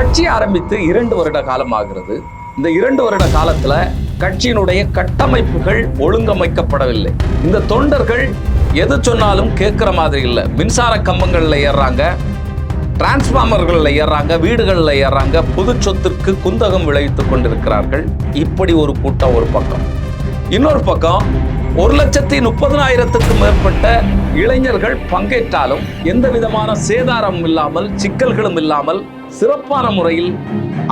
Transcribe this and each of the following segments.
கட்சி ஆரம்பித்து இரண்டு வருட காலம் ஆகிறது இந்த இரண்டு வருட காலத்துல கட்சியினுடைய கட்டமைப்புகள் ஒழுங்கமைக்கப்படவில்லை. இந்த தொண்டர்கள் எது சொன்னாலும் கேட்கிற மாதிரி இல்லை. மின்சார கம்பங்களில் ஏறுறாங்க டிரான்ஸ்ஃபார்மர்களில் ஏறுறாங்க வீடுகளில் ஏறுறாங்க பொது சொத்திற்கு குந்தகம் விளைவித்துக் கொண்டிருக்கிறார்கள். இப்படி ஒரு கூட்டம் ஒரு பக்கம். இன்னொரு பக்கம் ஒரு லட்சத்தி முப்பதனாயிரத்துக்கும் மேற்பட்ட இளைஞர்கள் பங்கேற்றாலும் எந்த விதமான சேதாரமும் இல்லாமல் சிக்கல்களும் இல்லாமல் சிறப்பான முறையில்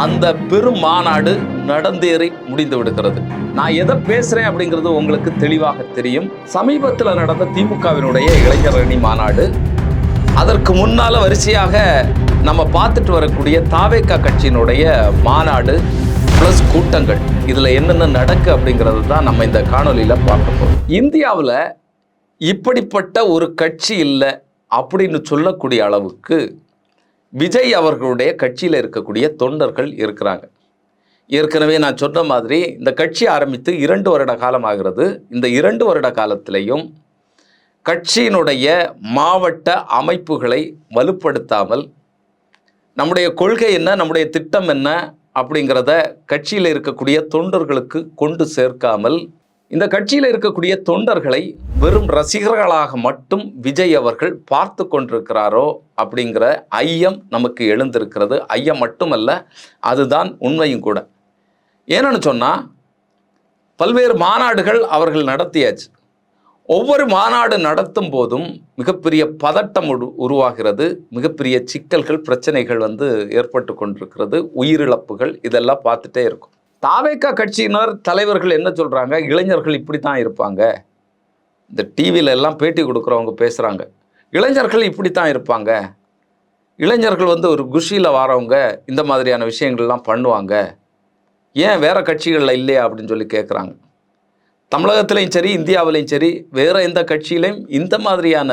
அந்த பெரும் மாநாடு நடந்தேறி முடிந்து விடுகிறது. நான் எதை பேசுறேன் அப்படிங்கிறது உங்களுக்கு தெளிவாக தெரியும். சமீபத்தில் நடந்த திமுகவினுடைய இளைஞர் அணி மாநாடு. அதற்கு முன்னால வரிசையாக நம்ம பார்த்துட்டு வரக்கூடிய தாவேக்கா கட்சியினுடைய மாநாடு. ப்ளஸ் கூட்டங்கள். இதில் என்னென்ன நடக்கு அப்படிங்கிறது தான் நம்ம இந்த காணொலியில் பார்க்க போகிறோம் இந்தியாவில் இப்படிப்பட்ட ஒரு கட்சி இல்லை அப்படின்னு சொல்லக்கூடிய அளவுக்கு விஜய் அவர்களுடைய கட்சியில் இருக்கக்கூடிய தொண்டர்கள் இருக்கிறாங்க. ஏற்கனவே நான் சொன்ன மாதிரி இந்த கட்சி ஆரம்பித்து இரண்டு வருட காலம் ஆகிறது. இந்த இரண்டு வருட காலத்திலையும் கட்சியினுடைய மாவட்ட அமைப்புகளை வலுப்படுத்தாமல் நம்முடைய கொள்கை என்ன நம்முடைய திட்டம் என்ன அப்படிங்கிறத கட்சியில் இருக்கக்கூடிய தொண்டர்களுக்கு கொண்டு சேர்க்காமல் இந்த கட்சியில் இருக்கக்கூடிய தொண்டர்களை வெறும் ரசிகர்களாக மட்டும் விஜய் அவர்கள் பார்த்து கொண்டிருக்கிறாரோ அப்படிங்கிற ஐயம் நமக்கு எழுந்திருக்கிறது. ஐயம் மட்டுமல்ல அதுதான் உண்மையும் கூட. ஏன்னு சொன்னால் பல்வேறு மாநாடுகள் அவர்கள் நடத்தியாச்சு. ஒவ்வொரு மாநாடு நடத்தும் போதும் மிகப்பெரிய பதட்டம் உரு உருவாகிறது. மிகப்பெரிய சிக்கல்கள் பிரச்சனைகள் வந்து ஏற்பட்டு கொண்டிருக்கிறது. உயிரிழப்புகள் இதெல்லாம் பார்த்துட்டே இருக்கும். தாவேக்கா கட்சியினர் தலைவர்கள் என்ன சொல்கிறாங்க இளைஞர்கள் இப்படி தான் இருப்பாங்க. இந்த டிவியில எல்லாம் பேட்டி கொடுக்குறவங்க பேசுகிறாங்க இளைஞர்கள் இப்படி தான் இருப்பாங்க. இளைஞர்கள் வந்து ஒரு குஷியில் வரவங்க இந்த மாதிரியான விஷயங்கள்லாம் பண்ணுவாங்க. ஏன் வேறு கட்சிகளில் இல்லையா அப்படின்னு சொல்லி கேட்குறாங்க தமிழகத்திலையும் சரி இந்தியாவிலையும் சரி வேறு எந்த கட்சியிலையும் இந்த மாதிரியான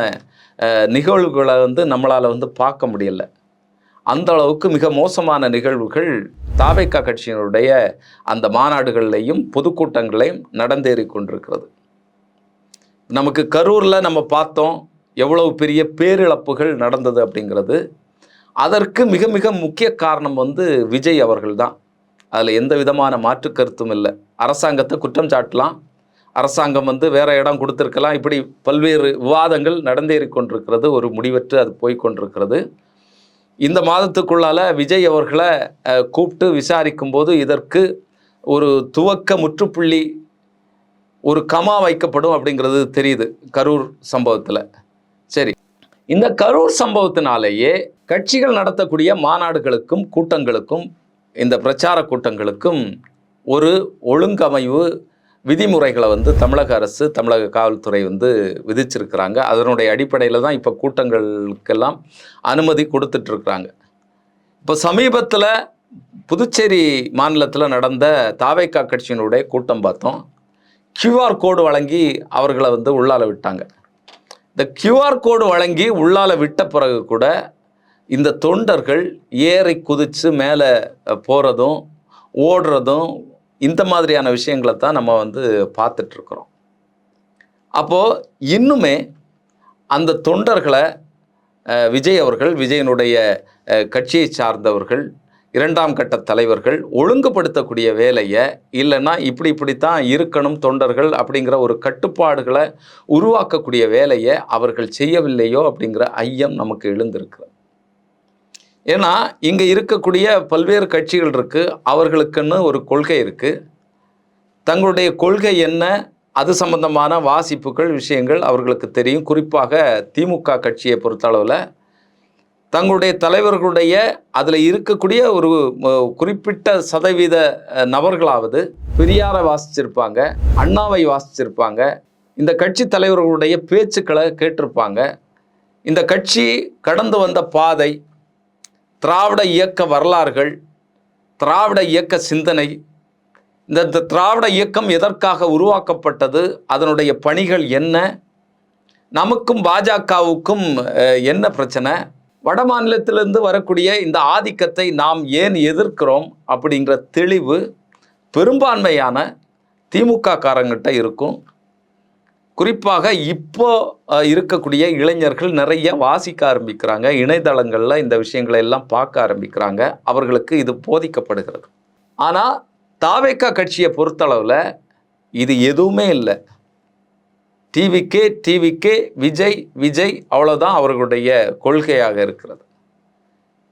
நிகழ்வுகளை வந்து நம்மளால் வந்து பார்க்க முடியல. அந்த அளவுக்கு மிக மோசமான நிகழ்வுகள் தாவேக்கா கட்சியினுடைய அந்த மாநாடுகள்லையும் பொதுக்கூட்டங்களையும் நடந்தேறி கொண்டிருக்கிறது. நமக்கு கரூரில் நம்ம பார்த்தோம் எவ்வளவு பெரிய பேரிழப்புகள் நடந்தது அப்படிங்கிறது. அதற்கு மிக மிக முக்கிய காரணம் வந்து விஜய் அவர்கள் தான். அதில் எந்த விதமான மாற்று கருத்தும் இல்லை. அரசாங்கத்தை குற்றம் சாட்டலாம் அரசாங்கம் வந்து வேறு இடம் கொடுத்துருக்கலாம். இப்படி பல்வேறு விவாதங்கள் நடந்தேறி கொண்டிருக்கிறது. ஒரு முடிவற்று அது போய்கொண்டிருக்கிறது இந்த மாதத்துக்குள்ளால விஜய் அவர்களை கூப்பிட்டு விசாரிக்கும் போது இதற்கு ஒரு துவக்க முற்றுப்புள்ளி ஒரு கமா வைக்கப்படும் அப்படிங்கிறது தெரியுது கரூர் சம்பவத்தில். சரி. இந்த கரூர் சம்பவத்தினாலேயே கட்சிகள் நடத்தக்கூடிய மாநாடுகளுக்கும் கூட்டங்களுக்கும் இந்த பிரச்சார கூட்டங்களுக்கும் ஒரு ஒழுங்கமைவு விதிமுறைகளை வந்து தமிழக அரசு தமிழக காவல்துறை வந்து விதிச்சிருக்கிறாங்க. அதனுடைய அடிப்படையில் தான் இப்போ கூட்டங்களுக்கெல்லாம் அனுமதி கொடுத்துட்ருக்குறாங்க. இப்போ சமீபத்தில் புதுச்சேரி மாநிலத்தில் நடந்த தாவேக்கா கட்சியினுடைய கூட்டம் பார்த்தோம். கியூஆர் கோடு வழங்கி அவர்களை வந்து உள்ளால விட்டாங்க. இந்த கியூஆர் கோடு வழங்கி உள்ளால விட்ட பிறகு கூட இந்த தொண்டர்கள் ஏறி குதித்து மேலே போகிறதும் ஓடுறதும் இந்த மாதிரியான விஷயங்களை தான் நம்ம வந்து பார்த்துட்ருக்குறோம். அப்போது இன்னுமே அந்த தொண்டர்களை விஜய் அவர்கள் விஜயனுடைய கட்சியை சார்ந்தவர்கள் இரண்டாம் கட்ட தலைவர்கள் ஒழுங்குபடுத்தக்கூடிய வேலையை இல்லைன்னா இப்படி இப்படித்தான் இருக்கணும் தொண்டர்கள் அப்படிங்கிற ஒரு கட்டுப்பாடுகளை உருவாக்கக்கூடிய வேலையை அவர்கள் செய்யவில்லையோ அப்படிங்கிற ஐயம் நமக்கு எழுந்திருக்கிறது. ஏன்னா இங்கே இருக்கக்கூடிய பல்வேறு கட்சிகள் இருக்குது அவர்களுக்குன்னு ஒரு கொள்கை இருக்குது தங்களுடைய கொள்கை என்ன? அது சம்பந்தமான வாசிப்புகள் விஷயங்கள் அவர்களுக்கு தெரியும். குறிப்பாக திமுக கட்சியை பொறுத்தளவில் தங்களுடைய தலைவர்களுடைய அதில் இருக்கக்கூடிய ஒரு குறிப்பிட்ட சதவீத நபர்களாவது பெரியாரை வாசிச்சிருப்பாங்க அண்ணாவை வாசிச்சிருப்பாங்க. இந்த கட்சி தலைவர்களுடைய பேச்சுக்களை கேட்டிருப்பாங்க. இந்த கட்சி கடந்து வந்த பாதை திராவிட இயக்க வரலாறுகள் திராவிட இயக்க சிந்தனை இந்த இந்த திராவிட இயக்கம் எதற்காக உருவாக்கப்பட்டது அதனுடைய பணிகள் என்ன நமக்கும் பாஜகவுக்கும் என்ன பிரச்சனை வட மாநிலத்திலிருந்து வரக்கூடிய இந்த ஆதிக்கத்தை நாம் ஏன் எதிர்க்கிறோம் அப்படிங்கிற தெளிவு பெரும்பான்மையான திமுக காரங்கிட்ட இருக்கும். குறிப்பாக இப்போ இருக்கக்கூடிய இளைஞர்கள் நிறைய வாசிக்க ஆரம்பிக்கிறாங்க. இணையதளங்களில் இந்த விஷயங்களை எல்லாம் பார்க்க ஆரம்பிக்கிறாங்க. அவர்களுக்கு இது போதிக்கப்படுகிறது. ஆனால் தாவேக்கா கட்சியை பொறுத்தளவில் இது எதுவுமே இல்லை. டிவிக்கே டிவிக்கே விஜய் விஜய் அவ்வளோதான் அவர்களுடைய கொள்கையாக இருக்கிறது.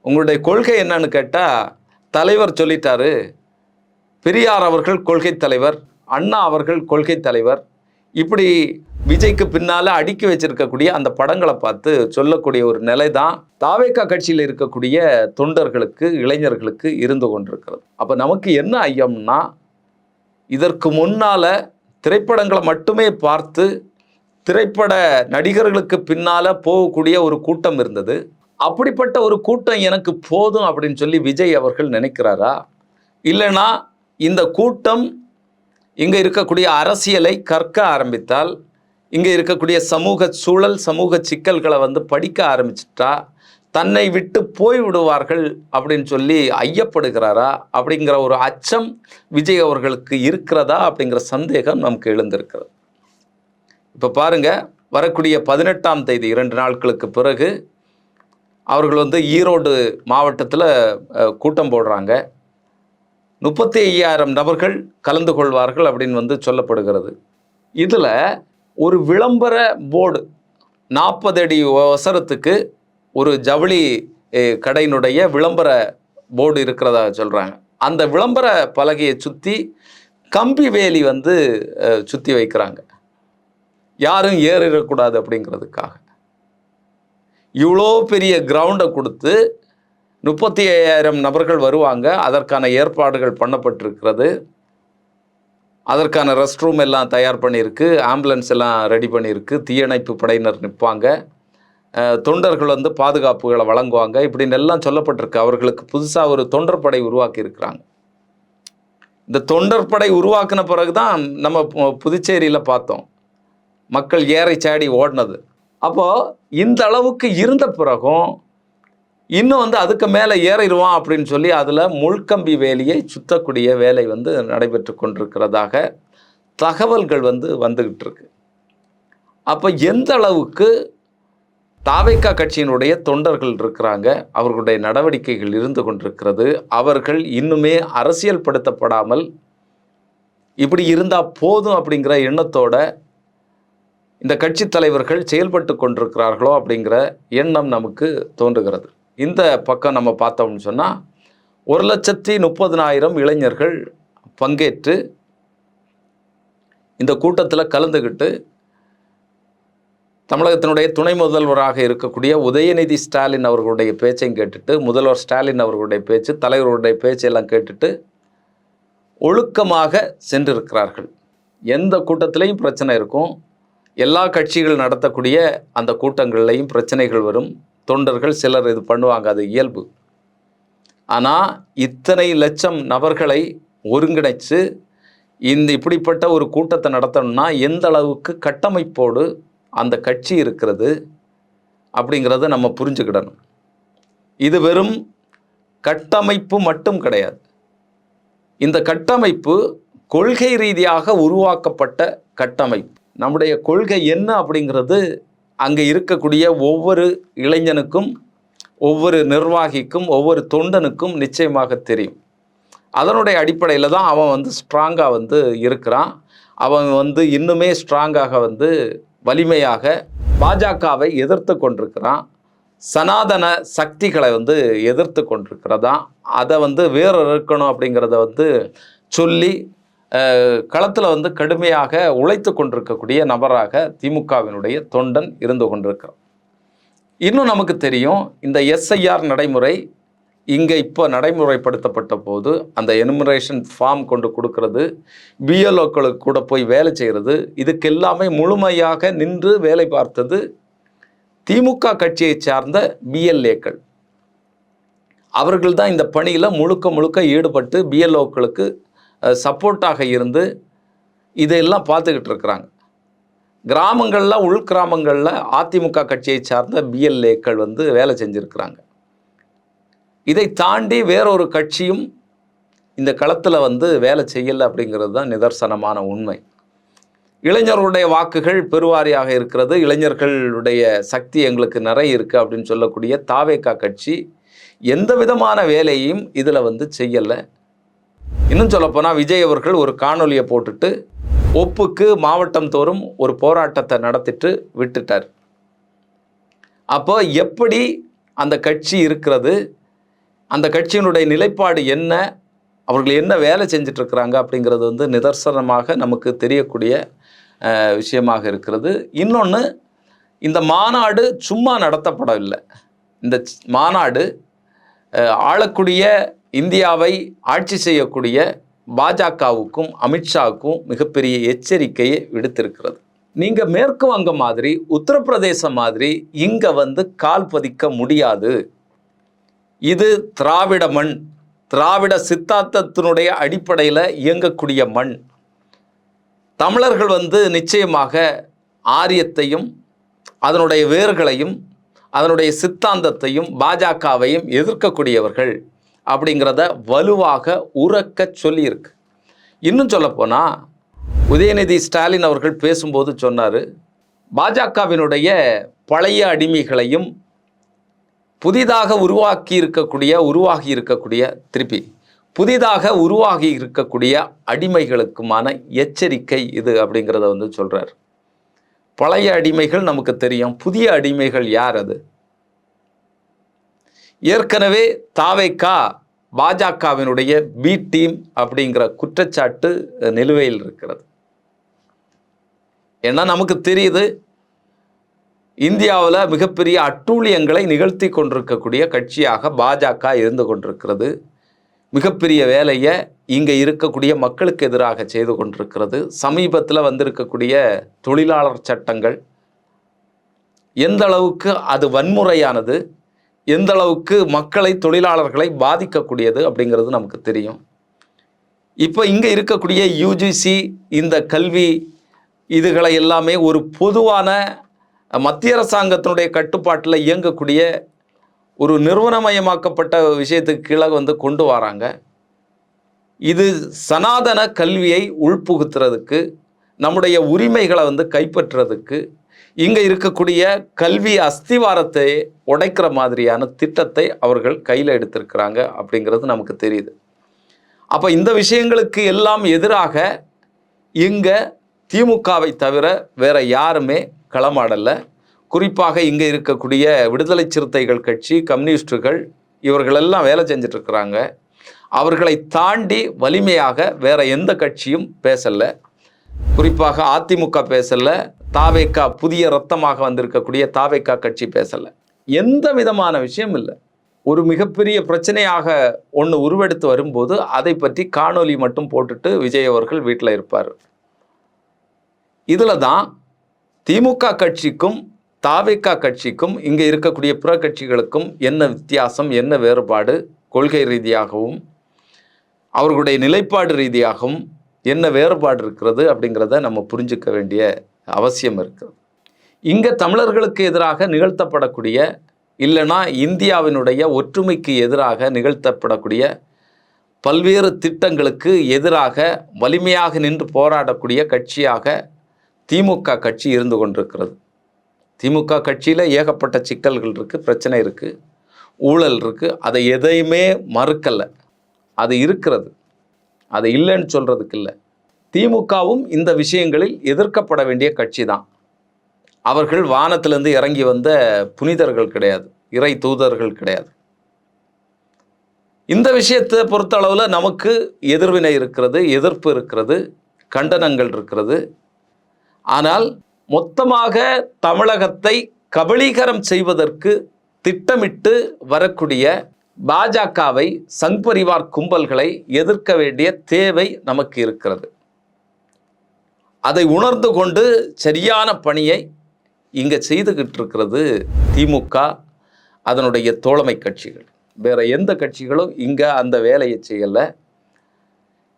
உங்களுடைய கொள்கை என்னன்னு கேட்டால் தலைவர் சொல்லிட்டாரு. பெரியார் அவர்கள் கொள்கை தலைவர் அண்ணா அவர்கள் கொள்கை தலைவர் இப்படி விஜய்க்கு பின்னால அடுக்கி வச்சிருக்கக்கூடிய அந்த படங்களை பார்த்து சொல்லக்கூடிய ஒரு நிலை தான் தாவேக்கா கட்சியில் இருக்கக்கூடிய தொண்டர்களுக்கு இளைஞர்களுக்கு இருந்து கொண்டிருக்கிறது. அப்போ நமக்கு என்ன ஐயம்னா இதற்கு முன்னால திரைப்படங்களை மட்டுமே பார்த்து திரைப்பட நடிகர்களுக்கு பின்னால போகக்கூடிய ஒரு கூட்டம் இருந்தது. அப்படிப்பட்ட ஒரு கூட்டம் எனக்கு போதும் அப்படின்னு சொல்லி விஜய் அவர்கள் நினைக்கிறாரா? இல்லைனா இந்த கூட்டம் இங்கே இருக்கக்கூடிய அரசியலை கற்க ஆரம்பித்தால் இங்கே இருக்கக்கூடிய சமூக சூழல் சமூக சிக்கல்களை வந்து படிக்க ஆரம்பிச்சிட்டா தன்னை விட்டு போய் விடுவார்கள் அப்படின்னு சொல்லி ஐயப்படுகிறாரா அப்படிங்கிற ஒரு அச்சம் விஜய் அவர்களுக்கு இருக்கிறதா அப்படிங்கிற சந்தேகம் நமக்கு எழுந்திருக்கிறது. இப்போ பாருங்க வரக்கூடிய பதினெட்டாம் தேதி இரண்டு நாட்களுக்கு பிறகு அவர்கள் வந்து ஈரோடு மாவட்டத்தில் கூட்டம் போடுறாங்க. முப்பத்தி ஐயாயிரம் நபர்கள் கலந்து கொள்வார்கள் அப்படின்னு வந்து சொல்லப்படுகிறது. இதில் ஒரு விளம்பர போர்டு நாற்பது அடி ஒசரத்துக்கு ஒரு ஜவுளி கடையினுடைய விளம்பர போர்டு இருக்கிறதா சொல்கிறாங்க அந்த விளம்பர பலகையை சுற்றி கம்பி வேலி வந்து சுற்றி வைக்கிறாங்க. யாரும் ஏறிடக்கூடாது அப்படிங்கிறதுக்காக. இவ்வளோ பெரிய கிரவுண்டை கொடுத்து முப்பத்தி ஐயாயிரம் நபர்கள் வருவாங்க. அதற்கான ஏற்பாடுகள் பண்ணப்பட்டிருக்கிறது. அதற்கான ரெஸ்ட் ரூம் எல்லாம் தயார் பண்ணியிருக்கு. ஆம்புலன்ஸ் எல்லாம் ரெடி பண்ணியிருக்கு. தீயணைப்பு படையினர் நிற்பாங்க. தொண்டர்கள் வந்து பாதுகாப்புகளை வழங்குவாங்க. இப்படின்னு எல்லாம் சொல்லப்பட்டிருக்கு. அவர்களுக்கு புதுசாக ஒரு தொண்டர் படை உருவாக்கி இருக்கிறாங்க இந்த தொண்டர் படை உருவாக்கின பிறகு தான் நம்ம பு- புதுச்சேரியில் பார்த்தோம். மக்கள் ஏறை சாடி ஓடினது. அப்போது இந்த அளவுக்கு இருந்த பிறகும் இன்னும் வந்து அதுக்கு மேலே ஏறிடுவான் அப்படின்னு சொல்லி அதில் முள்கம்பி வேலியை சுத்தக்கூடிய வேலை வந்து நடைபெற்று கொண்டிருக்கிறதாக தகவல்கள் வந்து வந்துக்கிட்டு இருக்கு. அப்போ எந்த அளவுக்கு தாவேக்கா கட்சியினுடைய தொண்டர்கள் இருக்கிறாங்க அவர்களுடைய நடவடிக்கைகள் இருந்து கொண்டிருக்கிறது அவர்கள் இன்னுமே அரசியல் படுத்தப்படாமல் இப்படி இருந்தால் போதும் அப்படிங்கிற எண்ணத்தோட இந்த கட்சி தலைவர்கள் செயல்பட்டு கொண்டிருக்கிறார்களோ அப்படிங்கிற எண்ணம் நமக்கு தோன்றுகிறது. இந்த பக்கம் நம்ம பார்த்தோம்னு சொன்னால் ஒரு லட்சத்தி முப்பதினாயிரம் இளைஞர்கள் பங்கேற்று இந்த கூட்டத்தில் கலந்துக்கிட்டு தமிழகத்தினுடைய துணை முதல்வராக இருக்கக்கூடிய உதயநிதி ஸ்டாலின் அவர்களுடைய பேச்சையும் கேட்டுட்டு முதல்வர் ஸ்டாலின் அவர்களுடைய பேச்சு தலைவர்களுடைய பேச்செல்லாம் கேட்டுட்டு ஒழுக்கமாக சென்றிருக்கிறார்கள். எந்த கூட்டத்திலையும் பிரச்சனை இருக்கும். எல்லா கட்சிகள் நடத்தக்கூடிய அந்த கூட்டங்கள்லையும் பிரச்சனைகள் வரும். தொண்டர்கள் சிலர் இது பண்ணுவாங்க அது இயல்பு. ஆனால் இத்தனை லட்சம் நபர்களை ஒருங்கிணைச்சு இந்த இப்படிப்பட்ட ஒரு கூட்டத்தை நடத்தணும்னா எந்த அளவுக்கு கட்டமைப்போடு அந்த கட்சி இருக்கிறது அப்படிங்கிறத நம்ம புரிஞ்சுக்கிடணும். இது வெறும் கட்டமைப்பு மட்டும் கிடையாது. இந்த கட்டமைப்பு கொள்கை ரீதியாக உருவாக்கப்பட்ட கட்டமைப்பு. நம்முடைய கொள்கை என்ன அப்படிங்கிறது அங்கே இருக்கக்கூடிய ஒவ்வொரு இளைஞனுக்கும் ஒவ்வொரு நிர்வாகிக்கும் ஒவ்வொரு தொண்டனுக்கும் நிச்சயமாக தெரியும். அதனுடைய அடிப்படையில் தான் அவன் வந்து ஸ்ட்ராங்காக வந்து இருக்கிறான். அவன் வந்து இன்னுமே ஸ்ட்ராங்காக வந்து வலிமையாக பாஜகவை எதிர்த்து கொண்டிருக்கிறான். சனாதன சக்திகளை வந்து எதிர்த்து கொண்டிருக்கிறதா? அதை வந்து வேறு இருக்கணும் அப்படிங்கிறத வந்து சொல்லி களத்தில் வந்து கடுமையாக உழைத்து கொண்டிருக்கக்கூடிய நபராக திமுகவினுடைய தொண்டன் இருந்து கொண்டிருக்கிறார். இன்னும் நமக்கு தெரியும் இந்த எஸ்ஐஆர் நடைமுறை இங்கே இப்போ நடைமுறைப்படுத்தப்பட்ட போது அந்த எனுமரேஷன் ஃபார்ம் கொண்டு கொடுக்கறது பிஎல்ஓக்களுக்கு கூட போய் வேலை செய்கிறது இதுக்கு எல்லாமே முழுமையாக நின்று வேலை பார்த்தது திமுக கட்சியை சார்ந்த பிஎல்ஏக்கள் அவர்கள் தான் இந்த பணியில் முழுக்க முழுக்க ஈடுபட்டு பிஎல்ஓக்களுக்கு சப்போர்ட்டாக இருந்து இதையெல்லாம் பார்த்துக்கிட்டு இருக்கிறாங்க. கிராமங்களில் உள் கிராமங்களில் அதிமுக கட்சியை சார்ந்த பிஎல்ஏக்கள் வந்து வேலை செஞ்சுருக்கிறாங்க. இதை தாண்டி வேறொரு கட்சியும் இந்த களத்தில் வந்து வேலை செய்யலை அப்படிங்கிறது தான் நிதர்சனமான உண்மை. இளைஞர்களுடைய வாக்குகள் பெருவாரியாக இருக்கிறது. இளைஞர்களுடைய சக்தி எங்களுக்கு நிறைய இருக்குது அப்படின்னு சொல்லக்கூடிய தாவேக்கா கட்சி எந்த விதமான வேலையும் இதில் வந்து செய்யலை. இன்னும் சொல்லப்போனால் விஜய் அவர்கள் ஒரு காணொலியை போட்டுட்டு ஒப்புக்கு மாவட்டம் தோறும் ஒரு போராட்டத்தை நடத்திட்டு விட்டுட்டார். அப்போ எப்படி அந்த கட்சி இருக்கிறது? அந்த கட்சியினுடைய நிலைப்பாடு என்ன? அவர்கள் என்ன வேலை செஞ்சிட்ருக்கிறாங்க அப்படிங்கிறது வந்து நிதர்சனமாக நமக்கு தெரியக்கூடிய விஷயமாக இருக்கிறது. இன்னொன்று இந்த மாநாடு சும்மா நடத்தப்படவில்லை. இந்த மாநாடு ஆளக்கூடிய இந்தியாவை ஆட்சி செய்யக்கூடிய பாஜகவுக்கும் அமித்ஷாவுக்கும் மிகப்பெரிய எச்சரிக்கையை விடுத்திருக்கிறது. நீங்கள் மேற்கு வங்கம் மாதிரி உத்தரப்பிரதேசம் மாதிரி இங்கே வந்து கால் பதிக்க முடியாது. இது திராவிட மண். திராவிட சித்தாந்தத்தினுடைய அடிப்படையில் இயங்கக்கூடிய மண். தமிழர்கள் வந்து நிச்சயமாக ஆரியத்தையும் அதனுடைய வேர்களையும் அதனுடைய சித்தாந்தத்தையும் பாஜகவையும் எதிர்க்கக்கூடியவர்கள். அப்படிங்கிறத வலுவாக உறக்க சொல்லியிருக்கு. இன்னும் சொல்லப்போனால் உதயநிதி ஸ்டாலின் அவர்கள் பேசும்போது சொன்னார் பாஜகவினுடைய பழைய அடிமைகளையும் புதிதாக உருவாக்கி இருக்கக்கூடிய உருவாகி இருக்கக்கூடிய திருப்பி புதிதாக உருவாகி இருக்கக்கூடிய அடிமைகளுக்குமான எச்சரிக்கை இது அப்படிங்கிறத வந்து சொல்கிறார் பழைய அடிமைகள் நமக்கு தெரியும். புதிய அடிமைகள் யார் அது? ஏற்கனவே தாவேக்கா பாஜகவினுடைய பி டீம் அப்படிங்கிற குற்றச்சாட்டு நிலுவையில் இருக்கிறது. ஏன்னா நமக்கு தெரியுது இந்தியாவில் மிகப்பெரிய அட்டூழியங்களை நிகழ்த்தி கொண்டிருக்கக்கூடிய கட்சியாக பாஜக இருந்து கொண்டிருக்கிறது. மிகப்பெரிய வேலையை இங்கே இருக்கக்கூடிய மக்களுக்கு எதிராக செய்து கொண்டிருக்கிறது. சமீபத்தில் வந்திருக்கக்கூடிய தொழிலாளர் சட்டங்கள் எந்த அளவுக்கு அது வன்முறையானது எந்த அளவுக்கு மக்களை தொழிலாளர்களை பாதிக்கக்கூடியது அப்படிங்கிறது நமக்கு தெரியும். இப்போ இங்கே இருக்கக்கூடிய யூஜிசி இந்த கல்வி இதுகளை எல்லாமே ஒரு பொதுவான மத்திய அரசாங்கத்தினுடைய கட்டுப்பாட்டில் இயங்கக்கூடிய ஒரு நிறுவனமயமாக்கப்பட்ட விஷயத்துக்கு கீழே வந்து கொண்டு வராங்க. இது சனாதன கல்வியை உள்புகுத்துறதுக்கு நம்முடைய உரிமைகளை வந்து கைப்பற்றுறதுக்கு இங்கே இருக்கக்கூடிய கல்வி அஸ்திவாரத்தை உடைக்கிற மாதிரியான திட்டத்தை அவர்கள் கையில் எடுத்திருக்கிறாங்க அப்படிங்கிறது நமக்கு தெரியுது. அப்போ இந்த விஷயங்களுக்கு எல்லாம் எதிராக இங்கே திமுகவை தவிர வேற யாருமே களமாடலை. குறிப்பாக இங்கே இருக்கக்கூடிய விடுதலை சிறுத்தைகள் கட்சி கம்யூனிஸ்டுகள் இவர்களெல்லாம் வேலை செஞ்சிட்ருக்கிறாங்க அவர்களை தாண்டி வலிமையாக வேற எந்த கட்சியும் பேசலை. குறிப்பாக அதிமுக பேசலை தாவேக்கா புதிய ரத்தமாக வந்திருக்கக்கூடிய தாவேக்கா கட்சி பேசலை. எந்த விதமான விஷயம் இல்லை. ஒரு மிகப்பெரிய பிரச்சனையாக ஒன்று உருவெடுத்து வரும்போது அதை பற்றி காணொலி மட்டும் போட்டுட்டு விஜய் அவர்கள் வீட்டில் இருப்பார். இதில் தான் திமுக கட்சிக்கும் தாவேக்கா கட்சிக்கும் இங்கே இருக்கக்கூடிய பிற கட்சிகளுக்கும் என்ன வித்தியாசம் என்ன வேறுபாடு கொள்கை ரீதியாகவும் அவர்களுடைய நிலைப்பாடு ரீதியாகவும் என்ன வேறுபாடு இருக்கிறது அப்படிங்கிறத நம்ம புரிஞ்சுக்க வேண்டிய அவசியம் இருக்குது இங்கே தமிழர்களுக்கு எதிராக நிகழ்த்தப்படக்கூடிய இல்லைனா இந்தியாவினுடைய ஒற்றுமைக்கு எதிராக நிகழ்த்தப்படக்கூடிய பல்வேறு திட்டங்களுக்கு எதிராக வலிமையாக நின்று போராடக்கூடிய கட்சியாக திமுக கட்சி இருந்து கொண்டிருக்கிறது. திமுக கட்சியில் ஏகப்பட்ட சிக்கல்கள் இருக்குது பிரச்சனை இருக்குது ஊழல் இருக்குது அதை எதையுமே மறுக்கலை. அது இருக்கிறது. அது இல்லைன்னு சொல்கிறதுக்கு இல்லை. திமுகவும் இந்த விஷயங்களில் எதிர்க்கப்பட வேண்டிய கட்சி தான் அவர்கள் வானத்திலிருந்து இறங்கி வந்த புனிதர்கள் கிடையாது. இறை தூதர்கள் கிடையாது. இந்த விஷயத்தை பொறுத்த அளவில் நமக்கு எதிர்வினை இருக்கிறது எதிர்ப்பு இருக்கிறது கண்டனங்கள் இருக்கிறது. ஆனால் மொத்தமாக தமிழகத்தை கபலீகரம் செய்வதற்கு திட்டமிட்டு வரக்கூடிய பாஜகவை சங் பரிவார் கும்பல்களை எதிர்க்க வேண்டிய தேவை நமக்கு இருக்கிறது. அதை உணர்ந்து கொண்டு சரியான பணியை இங்கே செய்துகிட்டு இருக்கிறது திமுக அதனுடைய தோழமை கட்சிகள். வேறு எந்த கட்சிகளும் இங்கே அந்த வேலையை செய்யலை.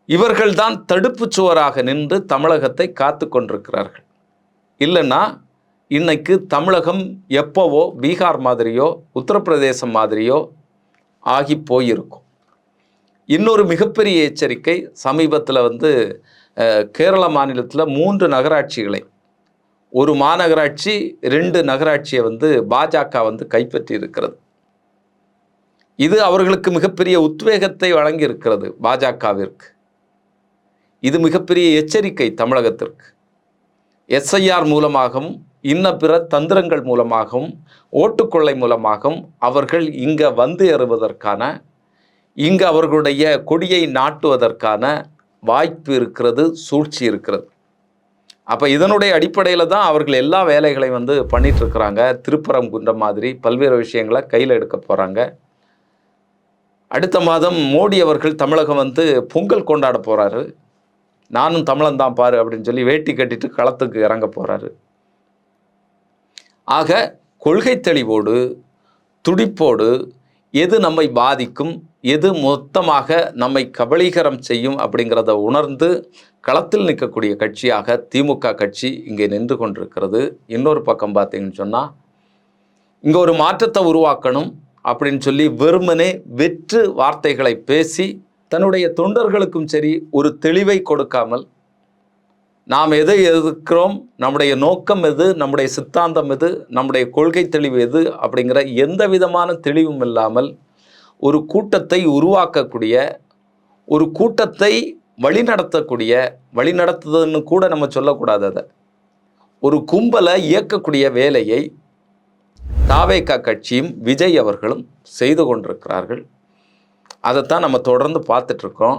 இவர்கள்தான் தடுப்புச் சுவராக நின்று தமிழகத்தை காத்து கொண்டிருக்கிறார்கள். இல்லைன்னா இன்னைக்கு தமிழகம் எப்போவோ பீகார் மாதிரியோ உத்தரப்பிரதேசம் மாதிரியோ ஆகி போயிருக்கும். இன்னொரு மிகப்பெரிய எச்சரிக்கை சமீபத்தில் வந்து கேரள மாநிலத்தில் மூன்று நகராட்சிகளை. ஒரு மாநகராட்சி ரெண்டு நகராட்சியை வந்து பாஜக வந்து கைப்பற்றி இருக்கிறது இது அவர்களுக்கு மிகப்பெரிய உத்வேகத்தை வழங்கி இருக்கிறது பாஜகவிற்கு. இது மிகப்பெரிய எச்சரிக்கை தமிழகத்திற்கு. எஸ்ஐஆர் மூலமாகவும் இன்ன பிற தந்திரங்கள் மூலமாகவும் ஓட்டுக்கொள்ளை மூலமாகவும் அவர்கள் இங்கே வந்து ஏறுவதற்கான இங்கு அவர்களுடைய கொடியை நாட்டுவதற்கான வாய்ப்பு இருக்கிறது சூழ்ச்சி இருக்கிறது. அப்போ இதனுடைய அடிப்படையில் தான் அவர்கள் எல்லா வேலைகளையும் வந்து பண்ணிட்டு இருக்கிறாங்க திருப்பரங்குன்றம் மாதிரி பல்வேறு விஷயங்களை கையில் எடுக்க போகிறாங்க அடுத்த மாதம் மோடி அவர்கள் தமிழகம் வந்து பொங்கல் கொண்டாட போகிறாரு நானும் தமிழன் தான் பாரு அப்படின்னு சொல்லி வேட்டி கட்டிட்டு களத்துக்கு இறங்க போகிறாரு ஆக கொள்கை தெளிவோடு துடிப்போடு எது நம்மை பாதிக்கும்? எது மொத்தமாக நம்மை கபலீகரம் செய்யும் அப்படிங்கிறத உணர்ந்து களத்தில் நிற்கக்கூடிய கட்சியாக திமுக கட்சி இங்கே நின்று கொண்டிருக்கிறது. இன்னொரு பக்கம் பார்த்தீங்கன்னு சொன்னால் இங்கே ஒரு மாற்றத்தை உருவாக்கணும் அப்படின்னு சொல்லி வெறுமனே வெற்று வார்த்தைகளை பேசி தன்னுடைய தொண்டர்களுக்கும் சரி ஒரு தெளிவை கொடுக்காமல் நாம் எதை எதிர்க்கிறோம் நம்முடைய நோக்கம் எது நம்முடைய சித்தாந்தம் எது நம்முடைய கொள்கை தெளிவு எது அப்படிங்கிற எந்த விதமான தெளிவும் இல்லாமல் ஒரு கூட்டத்தை உருவாக்கக்கூடிய ஒரு கூட்டத்தை வழிநடத்தக்கூடிய வழிநடத்துதுன்னு கூட நம்ம சொல்லக்கூடாது அதை. ஒரு கும்பலை இயக்கக்கூடிய வேலையை தாவேகா கட்சியும் விஜய் அவர்களும் செய்து கொண்டிருக்கிறார்கள். அதைத்தான் நம்ம தொடர்ந்து பார்த்துட்ருக்கோம்.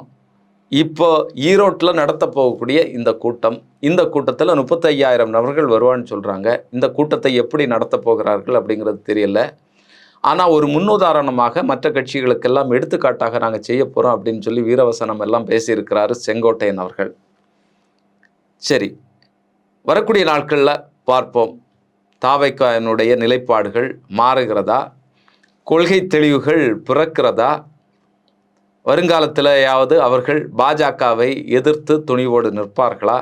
இப்போ ஈரோட்டில் நடத்த போகக்கூடிய இந்த கூட்டம் இந்த கூட்டத்தில் முப்பத்தையாயிரம் நபர்கள் வருவான்னு சொல்கிறாங்க இந்த கூட்டத்தை எப்படி நடத்த போகிறார்கள் அப்படிங்கிறது தெரியல. ஆனால் ஒரு முன்னுதாரணமாக மற்ற கட்சிகளுக்கெல்லாம் எடுத்துக்காட்டாக நாங்கள் செய்ய போகிறோம் அப்படின்னு சொல்லி வீரவசனம் எல்லாம் பேசியிருக்கிறாரு செங்கோட்டையன் அவர்கள். சரி வரக்கூடிய நாட்களில் பார்ப்போம். தாவைக்காயனுடைய நிலைப்பாடுகள் மாறுகிறதா? கொள்கை தெளிவுகள் பிறக்கிறதா? வருங்காலத்திலேயாவது அவர்கள் பாஜகவை எதிர்த்து துணிவோடு நிற்பார்களா?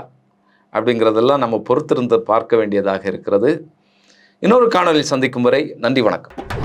அப்படிங்கிறதெல்லாம் நம்ம பொறுத்திருந்து பார்க்க வேண்டியதாக இருக்கிறது. இன்னொரு காணொலியில் சந்திக்கும் வரை நன்றி வணக்கம்.